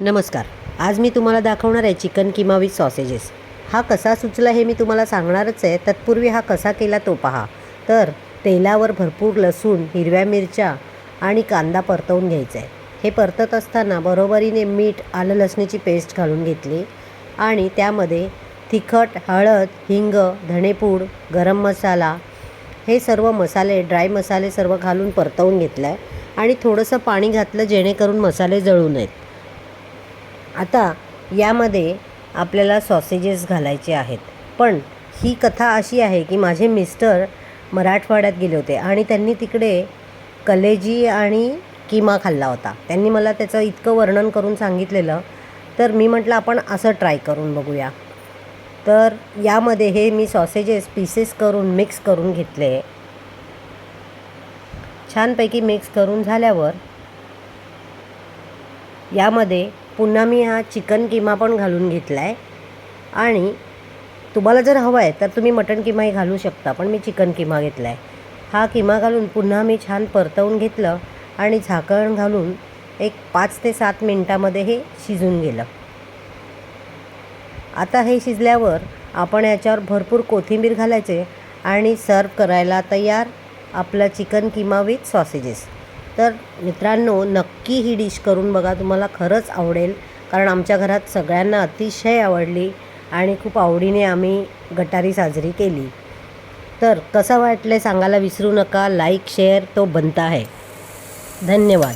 नमस्कार. आज मी तुम्हाला दाखवणार आहे चिकन किमा विथ सॉसेजेस. हा कसा सुचला हे मी तुम्हाला सांगणारच आहे. तत्पूर्वी हा कसा केला तो पहा. तर तेलावर भरपूर लसूण हिरव्या मिरच्या आणि कांदा परतवून घ्यायचा आहे हे परतत असताना बरोबरीने मीठ आलं लसणीची पेस्ट घालून घेतली आणि त्यामध्ये तिखट हळद हिंग धणेपूड गरम मसाला हे सर्व मसाले ड्राय मसाले सर्व घालून परतवून घेतलं आहे आणि थोडंसं पाणी घातलं जेणेकरून मसाले जळू नयेत. आता यामध्ये आपल्याला सॉसेजेस घालायचे आहेत. पण ही कथा अशी आहे की माझे मिस्टर मराठवाड्यात गेले होते आणि त्यांनी तिकडे कलेजी आणि किमा खाल्ला होता. त्यांनी मला त्याचं इतकं वर्णन करून सांगितलेलं. तर मी म्हटलं आपण असं ट्राय करून बघूया. तर यामध्ये हे मी सॉसेजेस पीसेस करून मिक्स करून घेतले. छानपैकी मिक्स करून झाल्यावर यामध्ये पुन्हा मी हा चिकन किमा पण घालून घेतला आहे आणि तुम्हाला जर हवं आहे तर तुम्ही मटण किमाही घालू शकता पण मी चिकन किमा घेतला आहे हा किमा घालून पुन्हा मी छान परतवून घेतलं आणि झाकण घालून एक पाच ते सात मिनटामध्ये हे शिजून गेलं. आता हे शिजल्यावर आपण याच्यावर भरपूर कोथिंबीर घालायचे आणि सर्व करायला तयार आपलं चिकन किमा विथ सॉसेजेस. तर मित्रांनो नक्की ही डिश करून बघा तुम्हाला खरंच आवडेल. कारण आमच्या घरात सगळ्यांना अतिशय आवडली आणि खूप आवडीने आम्ही गटारी साजरी केली. तर कसं वाटलं सांगायला विसरू नका. लाईक शेअर तो बनता है. धन्यवाद.